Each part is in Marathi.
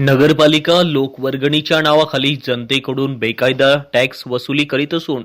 नगरपालिका लोकवर्गणीच्या नावाखाली जनतेकडून बेकायदा टॅक्स वसुली करीत असून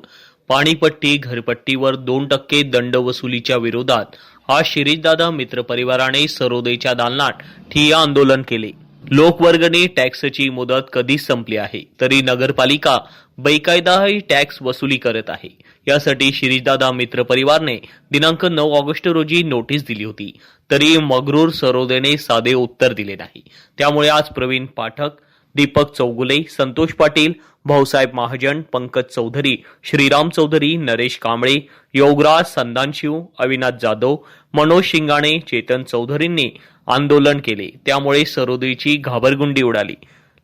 पाणीपट्टी घरपट्टीवर दोन टक्के दंड वसुलीच्या विरोधात आज शिरीषदादा मित्र परिवाराने सरोदेच्या दालनात ठिय्या आंदोलन केले. लोकवर्गणी टॅक्सची मुदत कधीच संपली आहे तरी नगरपालिका बेकायदाही टॅक्स वसुली करत आहे. यासाठी शिरीषदादा मित्र परिवारने दिनांक नऊ ऑगस्ट रोजी नोटीस दिली होती. तरी मगरूर सरोदेने साधे उत्तर दिले नाही. त्यामुळे आज प्रवीण पाठक दीपक चौगुले संतोष पाटील भाऊसाहेब महाजन पंकज चौधरी श्रीराम चौधरी नरेश कांबळे योगराज संदानशिव अविनाश जाधव मनोज शिंगाणे चेतन चौधरींनी आंदोलन केले. त्यामुळे सरोदेची घाबरगुंडी उडाली.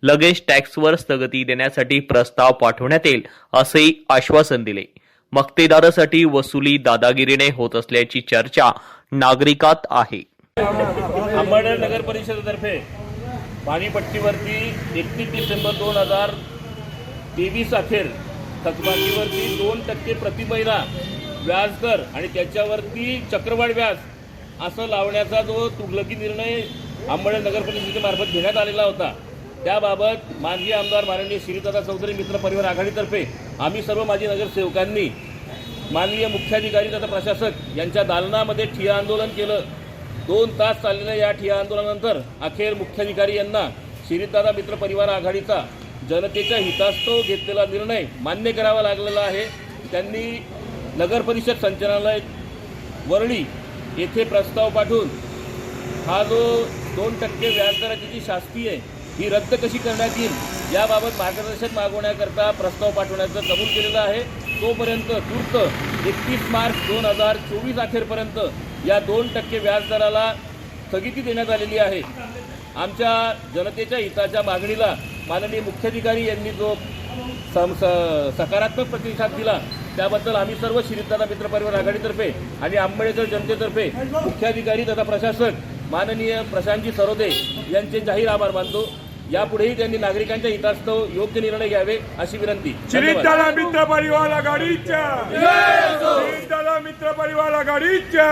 लगेच टॅक्सवर स्थगिती देण्यासाठी प्रस्ताव पाठवण्यात येईल असे आश्वासन दिले. मक्तेदारासाठी वसुली दादागिरीने होत असल्याची चर्चा नागरिकात आहे. नगर परिषदेतर्फे पाणीपट्टीवरती एकतीस डिसेंबर दोन हजार तेवीस अखेर थकबाकीवरती दोन टक्के प्रति महिना आणि त्याच्यावरती चक्रवाढ व्याज असं लावण्याचा जो तुगलकी निर्णय आंबळे नगरपरिषदेमार्फत घेण्यात आलेला होता. त्याबाबत माननीय आमदार माननीय श्रीदादा चौधरी मित्र परिवार आघाडीतर्फे आम्ही सर्व माजी नगरसेवकांनी माननीय मुख्याधिकारी तथा प्रशासक यांच्या दालनामध्ये ठिया आंदोलन केलं. दोन तास चाललेल्या या ठिया आंदोलनानंतर अखेर मुख्याधिकारी यांना श्रीदादा मित्र परिवार आघाडीचा जनतेच्या हितास्तव घेतलेला निर्णय मान्य करावा लागलेला आहे. त्यांनी नगर परिषद संचालनालय वरळी येथे प्रस्ताव पाठवून हा जो दोन टक्के व्याजदराची जी शास्ती आहे ही रद्द कशी करण्यात येईल याबाबत मार्गदर्शन मागवण्याकरता प्रस्ताव पाठवण्याचं कबूल केलेलं आहे. तोपर्यंत तूर्त एकतीस मार्च दोन हजार चोवीस अखेरपर्यंत या दोन टक्के व्याजदराला स्थगिती देण्यात आलेली आहे. आमच्या जनतेच्या हिताच्या मागणीला माननीय मुख्याधिकारी यांनी जो सम सकारात्मक प्रतिसाद दिला त्याबद्दल आम्ही सर्व श्रीदादा मित्र परिवार आघाडीतर्फे आणि आंबेडकर जनतेतर्फे मुख्याधिकारी तथा प्रशासक माननीय प्रशांतजी सरोदे यांचे जाहीर आभार मानतो. यापुढेही त्यांनी नागरिकांच्या हितास्तव योग्य निर्णय घ्यावे अशी विनंती. श्रीदाला मित्र परिवार आघाडीच्या! श्रीदाला मित्र परिवार आघाडीच्या!